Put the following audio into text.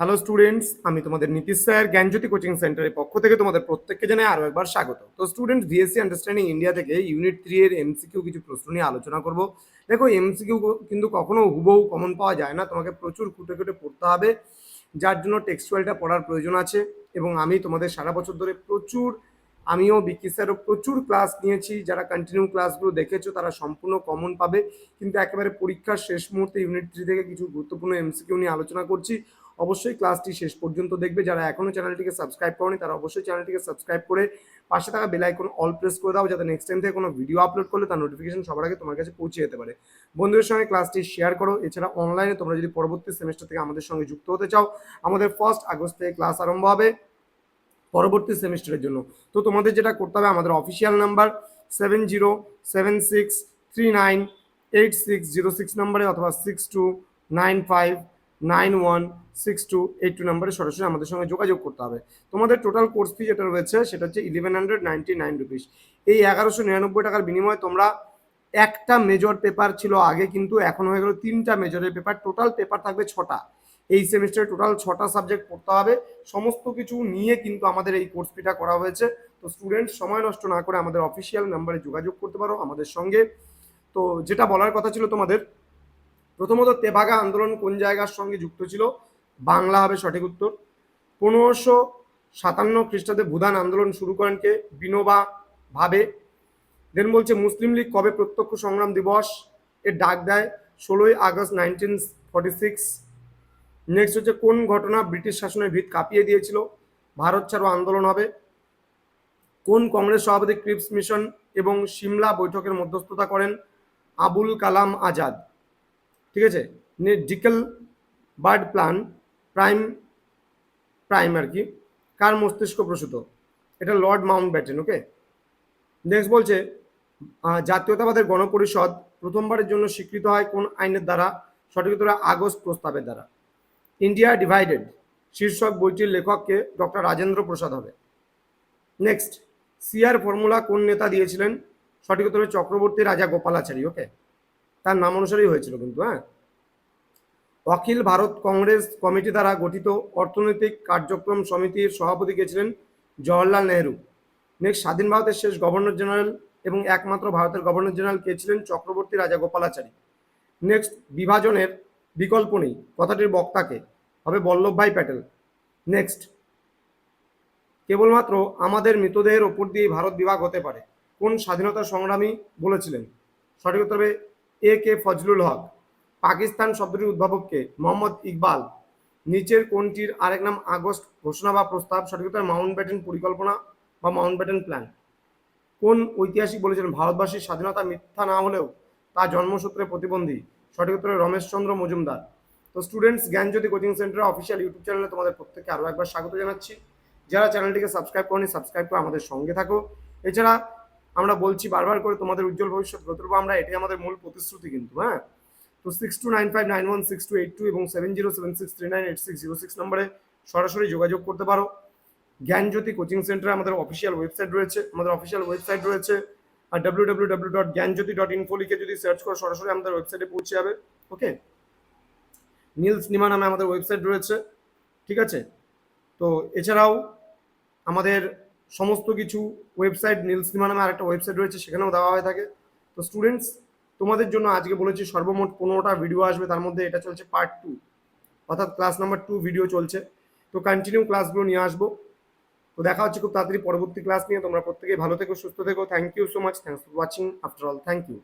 Hello students আমি তোমাদের Nitish sir, জ্ঞানজ্যোতি coaching সেন্টারের পক্ষ থেকে তোমাদের প্রত্যেককে জানাই আরও একবার স্বাগত। তো স্টুডেন্টস বিএসসি আন্ডারস্ট্যান্ডিং ইন্ডিয়া থেকে ইউনিট থ্রি এর এমসিকিউ কিছু প্রশ্ন নিয়ে আলোচনা করব। দেখো এমসিকিউ কিন্তু কখনো হুবহু কমন পাওয়া যায় না। তোমাকে প্রচুর খুঁটে খুঁটে পড়তে হবে। যার জন্য টেক্সচুয়ালটা পড়ার প্রয়োজন আছে। এবং আমি তোমাদের সারা বছর ধরে প্রচুর, আমিও বিকি স্যারও প্রচুর ক্লাস নিয়েছি। যারা কন্টিনিউ ক্লাসগুলো দেখেছ, তারা সম্পূর্ণ কমন পাবে। কিন্তু একেবারে পরীক্ষার শেষ মুহূর্তে ইউনিট থ্রি থেকে কিছু গুরুত্বপূর্ণ এমসিকিউ নিয়ে আলোচনা করছি। অবশ্যই ক্লাসটি শেষ পর্যন্ত দেখবে। যারা এখনও চ্যানেলটিকে সাবস্ক্রাইব করনি, তারা অবশ্যই চ্যানেলটিকে সাবস্ক্রাইব করে পাশে থাকা বেল আইকন অল প্রেস করে দাও, যাতে নেক্সট টাইম থেকে কোনো ভিডিও আপলোড করলে তার নোটিফিকেশন সবার আগে তোমার কাছে পৌঁছে যেতে পারে। বন্ধুদের সঙ্গে ক্লাসটি শেয়ার করো। এছাড়া অনলাইনে তোমরা যদি পরবর্তী সেমিস্টার থেকে আমাদের সঙ্গে যুক্ত হতে চাও, আমাদের ফার্স্ট আগস্ট থেকে ক্লাস আরম্ভ হবে পরবর্তী সেমিস্টারের জন্য। তো তোমাদের যেটা করতে হবে, আমাদের official number seven zero seven six three nine eight six zero six নাম্বারে অথবা six two nine five nine one six two eight two নাম্বারে সরাসরি আমাদের সঙ্গে যোগাযোগ করতে হবে। তোমাদের টোটাল কোর্স ফি যেটা রয়েছে, সেটা হচ্ছে eleven hundred ninety nine rupees এই এগারোশো নিরানব্বই টাকার বিনিময়ে তোমরা একটা মেজর পেপার ছিল আগে, কিন্তু এখন হয়ে গেল তিনটা মেজরের পেপার টোটাল পেপার থাকবে ছটা। এই সেমিস্টারে টোটাল ছটা সাবজেক্ট পড়তে হবে। সমস্ত কিছু নিয়ে কিন্তু আমাদের এই কোর্স ফিটা করা হয়েছে। তো স্টুডেন্ট সময় নষ্ট না করে আমাদের অফিসিয়াল নাম্বারে যোগাযোগ করতে পারো আমাদের সঙ্গে। তো যেটা বলার কথা ছিল তোমাদের প্রথমত তেভাগা আন্দোলন কোন জায়গার সঙ্গে যুক্ত ছিল? বাংলা হবে সঠিক উত্তর। পনেরোশো সাতান্ন খ্রিস্টাব্দে ভুদান আন্দোলন শুরু করেন কে? বিনোবা ভাবে। দেন বলছে মুসলিম লীগ কবে প্রত্যক্ষ সংগ্রাম দিবস? এর ডাক দেয় ষোলোই August nineteen forty six next হচ্ছে কোন ঘটনা ব্রিটিশ শাসনের ভিত কাঁপিয়ে দিয়েছিল? ভারত ছাড়ো আন্দোলন হবে। কোন কংগ্রেস সভাপতি ক্রিপস মিশন এবং সিমলা বৈঠকের মধ্যস্থতা করেন? আবুল কালাম আজাদ। ঠিক আছে? Dickie bird plan prime prime আর কি, কার মস্তিষ্ক প্রসূত? এটা Lord Mountbatten okay next বলছে জাতীয়তাবাদের গণপরিষদ প্রথমবারের জন্য স্বীকৃত হয় কোন আইনের দ্বারা? সঠিক উত্তর আগস্ট প্রস্তাবের দ্বারা। ইন্ডিয়া ডিভাইডেড শীর্ষক বইটির লেখককে ডক্টর রাজেন্দ্র প্রসাদ হবে। নেক্সট সিআর ফর্মুলা কোন নেতা দিয়েছিলেন? সঠিক উত্তরে চক্রবর্তী রাজা গোপালাচারী ওকে তার নাম অনুসারেই হয়েছিল কিন্তু হ্যাঁ? অখিল ভারত কংগ্রেস কমিটি দ্বারা গঠিত অর্থনৈতিক কার্যক্রম সমিতির সভাপতি কে ছিলেন জওয়াহরলাল নেহরু। নেক্সট, স্বাধীন ভারতের শেষ গভর্নর জেনারেল এবং একমাত্র ভারতের গভর্নর জেনারেল কে ছিলেন চক্রবর্তী রাজা গোপালাচারী। নেক্সট, বিভাজনের বিকল্প নেই, কথাটির বক্তাকে হবে বল্লভভাই প্যাটেল। নেক্সট, কেবলমাত্র আমাদের মৃতদেহের ওপর দিয়ে ভারত বিভাগ হতে পারে, কোন স্বাধীনতা সংগ্রামী বলেছিলেন? সঠিক উত্তর হবে এ কে ফজলুল হক, পাকিস্তান শব্দটির উদ্ভাবককে মোহাম্মদ ইকবাল, নিচের কোনটির আরেক নাম আগস্ট ঘোষণা বা প্রস্তাব, সঠিক উত্তর মাউন্ট ব্যাটেন পরিকল্পনা বা মাউন্ট ব্যাটেন প্ল্যান। কোন ঐতিহাসিক বলেছিলেন ভারতবাসীর স্বাধীনতা মিথ্যা না হলেও তা জন্মসূত্রে প্রতিবন্ধী। সঠিক উত্তরে রমেশচন্দ্র মজুমদার। তো students Gyanjyoti coaching centre official YouTube চ্যানেলে তোমাদের প্রত্যেককে আরও একবার স্বাগত জানাচ্ছি। যারা চ্যানেলটিকে সাবস্ক্রাইব করনি সাবস্ক্রাইব করে আমাদের সঙ্গে থাকো। এছাড়া আমরা বলছি বারবার করে তোমাদের উজ্জ্বল ভবিষ্যৎ গড়ে আমরা এটাই আমাদের মূল প্রতিশ্রুতি কিন্তু হ্যাঁ? তো six two nine five nine one six two eight two এবং seven zero seven six three nine eight six zero six নম্বরে সরাসরি যোগাযোগ করতে পারো। জ্ঞানজ্যোতি কোচিং সেন্টারে আমাদের অফিসিয়াল ওয়েবসাইট রয়েছে, আমাদের অফিসিয়াল ওয়েবসাইট রয়েছে। আর W W W dot Gyanjyoti dot info লিখে যদি সার্চ করো, সরাসরি আমাদের ওয়েবসাইটে পৌঁছে যাবে ওকে নীলস নিমা নামে আমাদের ওয়েবসাইট রয়েছে, ঠিক আছে? তো এছাড়াও আমাদের সমস্ত কিছু ওয়েবসাইট নীল সিনেমা নামে আরেকটা ওয়েবসাইট রয়েছে, সেখানেও দেওয়া হয়ে থাকে। তো স্টুডেন্টস তোমাদের জন্য আজকে বলেছি সর্বমোট পনেরোটা ভিডিও আসবে, তার মধ্যে এটা চলছে পার্ট টু অর্থাৎ ক্লাস নাম্বার টু ভিডিও চলছে। তো কন্টিনিউ ক্লাসগুলো নিয়ে আসব। তো দেখা হচ্ছে খুব তাড়াতাড়ি পরবর্তী ক্লাস নিয়ে। তোমরা প্রত্যেকেই ভালো থেকো, সুস্থ থেকো। Thank you so much thanks for watching after all thank you